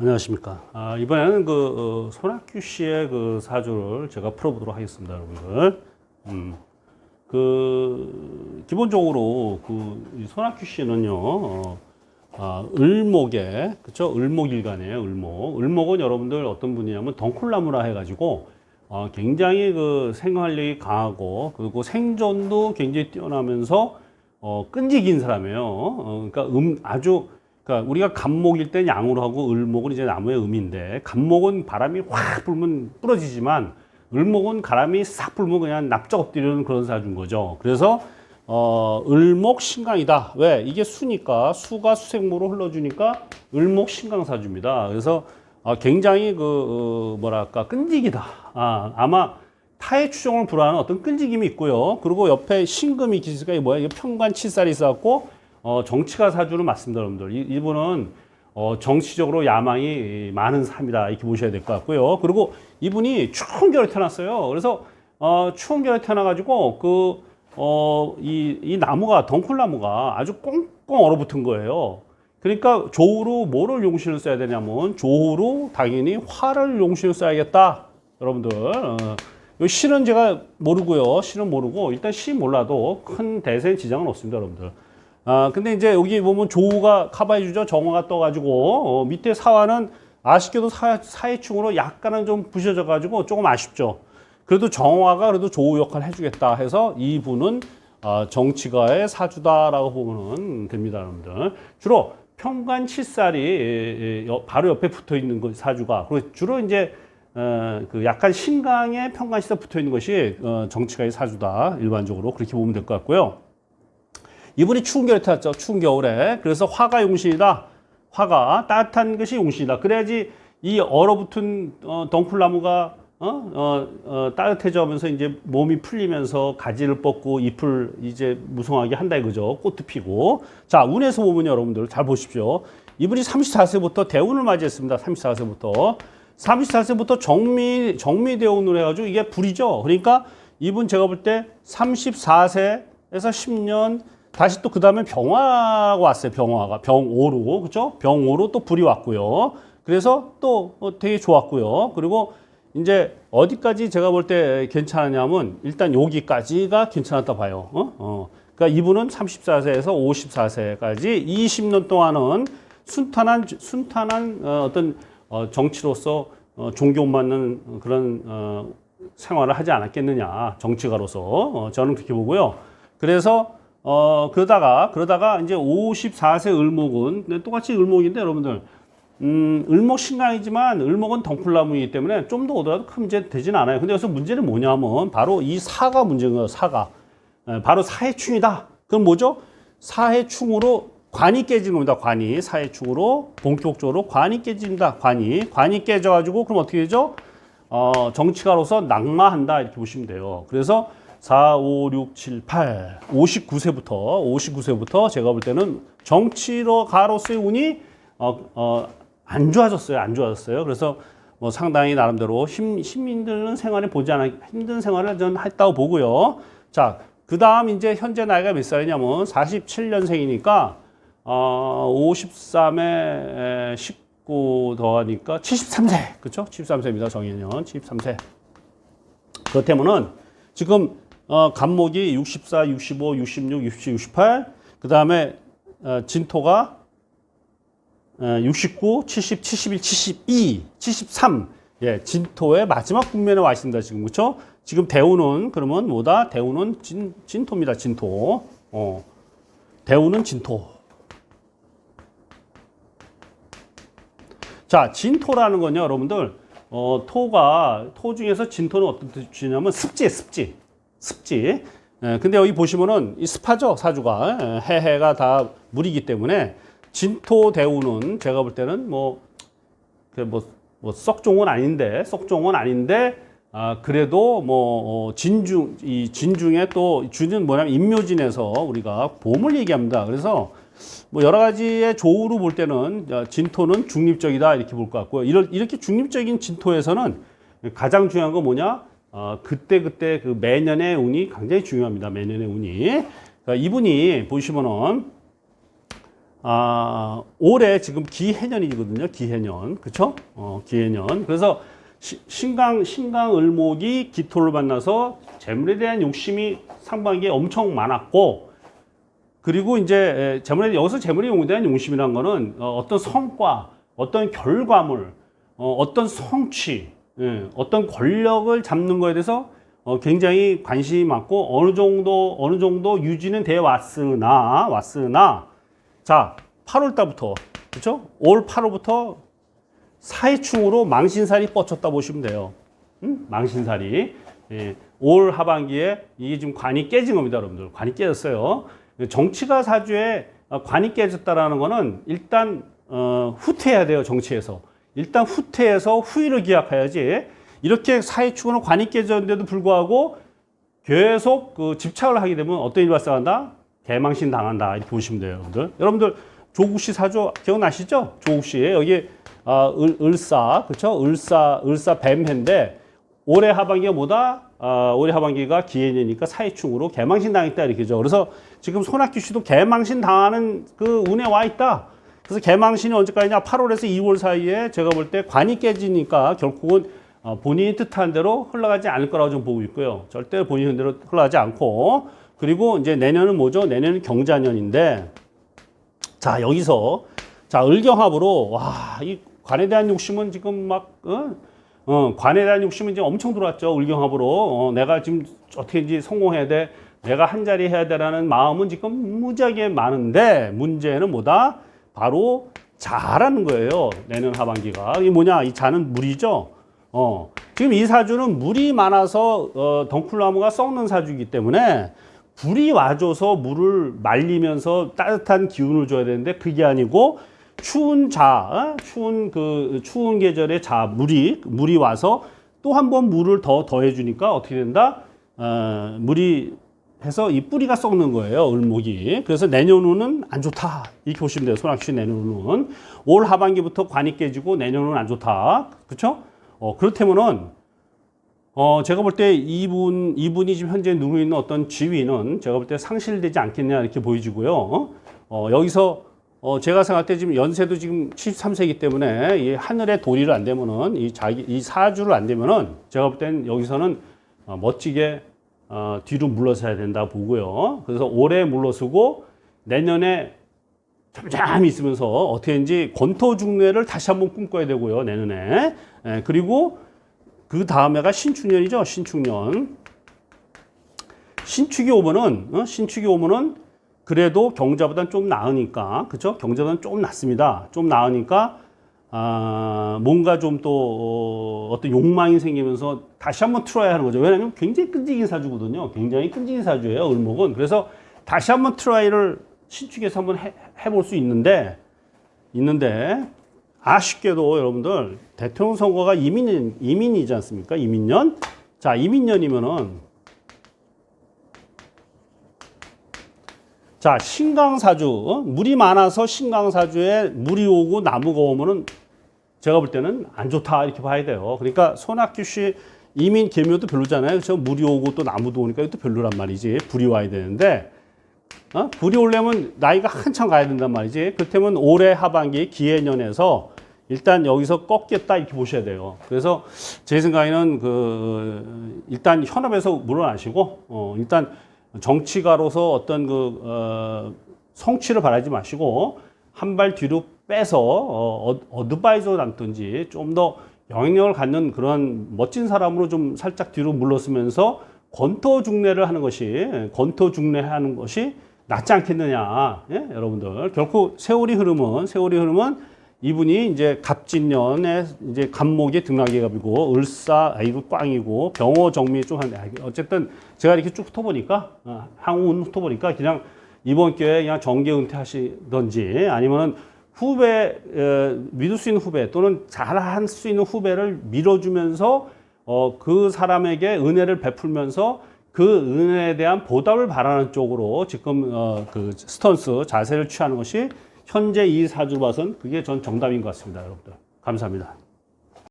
안녕하십니까. 아, 이번에는 그 어, 손학규 씨의 그 사주를 제가 풀어보도록 하겠습니다, 여러분들. 음, 그 기본적으로 그이 손학규 씨는요, 어, 아, 을목에 그쵸? 을목일간이에요, 을목. 을목은 여러분들 어떤 분이냐면 덩쿨나무라 해가지고 어, 굉장히 그 생활력이 강하고 그리고 생존도 굉장히 뛰어나면서 어, 끈질긴 사람이에요. 어, 그러니까 음 아주 그러니까 우리가 간목일 땐 양으로 하고 을목은 이제 나무의 음인데 간목은 바람이 확 불면 부러지지만 을목은 바람이 싹 불면 그냥 납작 엎드리는 그런 사주인 거죠. 그래서 어, 을목 신강이다. 왜? 이게 수니까 수가 수생모로 흘러주니까 을목 신강 사주입니다. 그래서 어, 굉장히 그 어, 뭐랄까 끈질기다. 아, 아마 타의 추종을 불허하는 어떤 끈질김이 있고요. 그리고 옆에 신금이 기스가 뭐야? 이게 평관 칠살이 있어갖고 어, 정치가 사주는 맞습니다, 여러분들. 이, 이분은 어, 정치적으로 야망이 많은 사람이다 이렇게 보셔야 될 것 같고요. 그리고 이분이 추운 겨울에 태어났어요. 그래서 어, 추운 겨울에 태어나가지고 그 어, 이, 이 나무가 덩쿨나무가 아주 꽁꽁 얼어붙은 거예요. 그러니까 조우로 뭐를 용신을 써야 되냐면 조우로 당연히 화를 용신을 써야겠다. 여러분들. 어, 요 시는 제가 모르고요. 시는 모르고 일단 시 몰라도 큰 대세 지장은 없습니다, 여러분들. 아, 근데 이제 여기 보면 조우가 커버해주죠. 정화가 떠가지고, 어, 밑에 사화는 아쉽게도 사, 사회충으로 약간은 좀 부셔져가지고 조금 아쉽죠. 그래도 정화가 그래도 조우 역할을 해주겠다 해서 이 분은 어, 정치가의 사주다라고 보면 됩니다, 여러분들. 주로 평관 칠살이 예, 예, 여- 바로 옆에 붙어 있는 그 사주가 그리고 주로 이제 어, 그 약간 신강에 평관 칠살 붙어 있는 것이 어, 정치가의 사주다 일반적으로 그렇게 보면 될 것 같고요. 이분이 추운 겨울에 태어났죠. 추운 겨울에. 그래서 화가 용신이다. 화가 따뜻한 것이 용신이다. 그래야지 이 얼어붙은 어, 덩쿨나무가 어? 어, 어, 따뜻해져면서 이제 몸이 풀리면서 가지를 뻗고 잎을 이제 무성하게 한다 이거죠. 꽃도 피고. 자, 운에서 보면 여러분들 잘 보십시오. 이분이 34세부터 대운을 맞이했습니다. 34세부터. 34세부터 정미, 정미대운으로 해가지고 이게 불이죠. 그러니까 이분 제가 볼 때 34세에서 10년 다시 또 그 다음에 병화가 왔어요. 병화가 병오로 그죠? 병오로 또 불이 왔고요. 그래서 또 어, 되게 좋았고요. 그리고 이제 어디까지 제가 볼 때 괜찮았냐면 일단 여기까지가 괜찮았다 봐요. 어? 어. 그러니까 이분은 34세에서 54세까지 20년 동안은 순탄한 순탄한 어, 어떤 어, 정치로서 어, 존경받는 그런 어, 생활을 하지 않았겠느냐 정치가로서 어, 저는 그렇게 보고요. 그래서 어 그러다가 그러다가 이제 54세 을목은 네, 똑같이 을목인데 여러분들 음 을목 신강이지만 을목은 덩쿨나무이기 때문에 좀 더 오더라도 큰 문제 되진 않아요. 근데 여기서 문제는 뭐냐면 바로 이 사가 문제인 거예요. 사가 에, 바로 사해충이다. 그럼 뭐죠? 사해충으로 관이 깨지는 겁니다. 관이 사해충으로 본격적으로 관이 깨진다. 관이 관이 깨져가지고 그럼 어떻게 되죠? 어, 정치가로서 낙마한다 이렇게 보시면 돼요. 그래서 4, 5, 6, 7, 8, 59세부터 59세부터 제가 볼 때는 정치로 가로서의 운이 어, 어, 안 좋아졌어요. 안 좋아졌어요. 그래서 뭐 상당히 나름대로 힘, 힘들는 생활을 보지 않아 힘든 생활을 전 했다고 보고요. 자, 그 다음 이제 현재 나이가 몇 살이냐면 47년생이니까 어, 53에 19 더하니까 73세. 그렇죠? 73세입니다. 정해년 73세. 그렇다면은 지금 어, 간목이 64, 65, 66, 67, 68. 그 다음에 어, 진토가 어, 69, 70, 71, 72, 73. 예, 진토의 마지막 국면에 와 있습니다. 지금 그렇죠? 지금 대우는 그러면 뭐다? 대우는 진 진토입니다. 진토. 어. 대우는 진토. 자, 진토라는 건요, 여러분들, 어, 토가, 토 중에서 진토는 어떤 뜻이냐면 습지, 습지. 습지. 예, 근데 여기 보시면은 이 습하죠, 사주가. 예, 해해가 다 물이기 때문에 진토 대우는 제가 볼 때는 뭐, 그 뭐, 뭐, 썩종은 아닌데, 썩종은 아닌데, 아, 그래도 뭐, 어, 진중, 이 진중에 또 주는 뭐냐면 인묘진에서 우리가 봄을 얘기합니다. 그래서 뭐 여러 가지의 조우로 볼 때는 어, 진토는 중립적이다 이렇게 볼 것 같고요. 이럴- 이렇게 중립적인 진토에서는 가장 중요한 건 뭐냐? 어, 그때 그때 그 매년의 운이 굉장히 중요합니다. 매년의 운이. 그러니까 이분이 보시면은 아, 올해 지금 기해년이거든요. 기해년. 그쵸? 어, 기해년. 그래서 시- 신강, 신강 을목이 기토를 만나서 재물에 대한 욕심이 상반기에 엄청 많았고, 그리고 이제 에, 재물에, 여기서 재물에 대한 욕심이란 거는 어, 어떤 성과, 어떤 결과물, 어, 어떤 성취, 예, 어떤 권력을 잡는 거에 대해서 어, 굉장히 관심이 많고 어느 정도 어느 정도 유지는 돼 왔으나 왔으나 자 8월 달부터 그렇죠? 올 8월부터 사회충으로 망신살이 뻗쳤다 보시면 돼요. 음? 망신살이 예, 올 하반기에 이게 지금 관이 깨진 겁니다, 여러분들. 관이 깨졌어요. 정치가 사주에 어, 관이 깨졌다라는 거는 일단 어, 후퇴해야 돼요, 정치에서. 일단 후퇴해서 후위를 기약해야지. 이렇게 사회축으로 관이 깨졌는데도 불구하고 계속 그 집착을 하게 되면 어떤 일이 발생한다? 개망신 당한다. 이렇게 보시면 돼요, 여러분들. 여러분들 조국 씨 사주 기억나시죠? 조국 씨 여기 아, 을, 을사 그렇죠? 을사 을사 뱀해인데 올해 하반기가 뭐다? 아, 올해 하반기가 기해년이니까 사회충으로 개망신 당했다 이렇게죠. 그래서 지금 손학규 씨도 개망신 당하는 그 운에 와 있다. 그래서 개망신이 언제까지냐? 8월에서 2월 사이에 제가 볼 때 관이 깨지니까 결국은 어, 본인이 뜻한 대로 흘러가지 않을 거라고 좀 보고 있고요. 절대 본인 대로 흘러가지 않고 그리고 이제 내년은 뭐죠? 내년은 경자년인데 자 여기서 자 을경합으로 와 이 관에 대한 욕심은 지금 막 어? 어, 관에 대한 욕심은 이제 엄청 들어왔죠 을경합으로 어, 내가 지금 어떻게든지 성공해야 돼 내가 한 자리 해야 돼라는 마음은 지금 무지하게 많은데 문제는 뭐다 바로 자라는 거예요. 내년 하반기가. 이게 뭐냐? 이 자는 물이죠? 어. 지금 이 사주는 물이 많아서 어, 덩쿨나무가 썩는 사주이기 때문에 불이 와줘서 물을 말리면서 따뜻한 기운을 줘야 되는데 그게 아니고 추운 자, 어? 추운 그 추운 계절에 자 물이 물이 와서 또 한 번 물을 더 더해 주니까 어떻게 된다? 어, 물이 해서 이 뿌리가 썩는 거예요, 을목이. 그래서 내년은 안 좋다. 이렇게 보시면 돼요, 손학씨 내년은. 올 하반기부터 관이 깨지고 내년은 안 좋다. 그렇죠? 어, 그렇다면은 어, 제가 볼 때 이분, 이분이 지금 현재 누르고 있는 어떤 지위는 제가 볼 때 상실되지 않겠냐 이렇게 보여지고요. 어, 어, 여기서 어, 제가 생각할 때 지금 연세도 지금 73세이기 때문에 이 하늘의 도리를 안 되면은 이 자기, 이 사주를 안 되면은 제가 볼 땐 여기서는 어, 멋지게 어, 뒤로 물러서야 된다 보고요. 그래서 올해 물러서고 내년에 잠잠히 있으면서 어떻게든지 권토 중례를 다시 한번 꿈꿔야 되고요. 내년에. 예, 그리고 그 다음에가 신축년이죠. 신축년. 신축이 오면은 어? 신축이 오면은 그래도 경자보다는 좀 나으니까 그죠? 경자보다는 좀 낫습니다. 좀 나으니까 아, 뭔가 좀 또 어, 떤 욕망이 생기면서 다시 한번 틀어야 하는 거죠. 왜냐하면 굉장히 끈질긴 사주거든요. 굉장히 끈질긴 사주예요. 을목은. 그래서 다시 한번 트라이를 신축에서 한번 해, 해볼 수 있는데 있는데 아쉽게도 여러분들 대통령 선거가 이민 이민이지 않습니까? 이민년. 자, 이민년이면은 자, 신강사주. 어? 물이 많아서 신강사주에 물이 오고 나무가 오면은 제가 볼 때는 안 좋다 이렇게 봐야 돼요. 그러니까 손학규 씨 이민 개묘도 별로잖아요. 그렇죠? 물이 오고 또 나무도 오니까 이것도 별로란 말이지. 불이 와야 되는데 어? 불이 오려면 나이가 한참 가야 된단 말이지. 그렇다면 올해 하반기 기해년에서 일단 여기서 꺾였다 이렇게 보셔야 돼요. 그래서 제 생각에는 그 일단 현업에서 물러나시고 어 일단 정치가로서 어떤 그 어, 성취를 바라지 마시고 한 발 뒤로 빼서 어, 어, 어드바이저 남든지 좀 더 영향력을 갖는 그런 멋진 사람으로 좀 살짝 뒤로 물러서면서 권토 중례를 하는 것이 권토 중례하는 것이 낫지 않겠느냐, 예? 여러분들 결코 세월이 흐름은 세월이 흐름은 이분이 이제 갑진년에 이제 갑목이 등락이갑이고 을사 아 이거 꽝이고 병호 정미 좀 한데 아, 어쨌든 제가 이렇게 쭉 훑어보니까 어, 항운 훑어보니까 그냥 이번 기회에 그냥 정계 은퇴하시던지 아니면은 후배 에, 믿을 수 있는 후배 또는 잘할 수 있는 후배를 밀어주면서 어, 그 사람에게 은혜를 베풀면서 그 은혜에 대한 보답을 바라는 쪽으로 지금 어, 그 스턴스 자세를 취하는 것이 현재 이 사주 봐선 그게 전 정답인 것 같습니다, 여러분들. 감사합니다.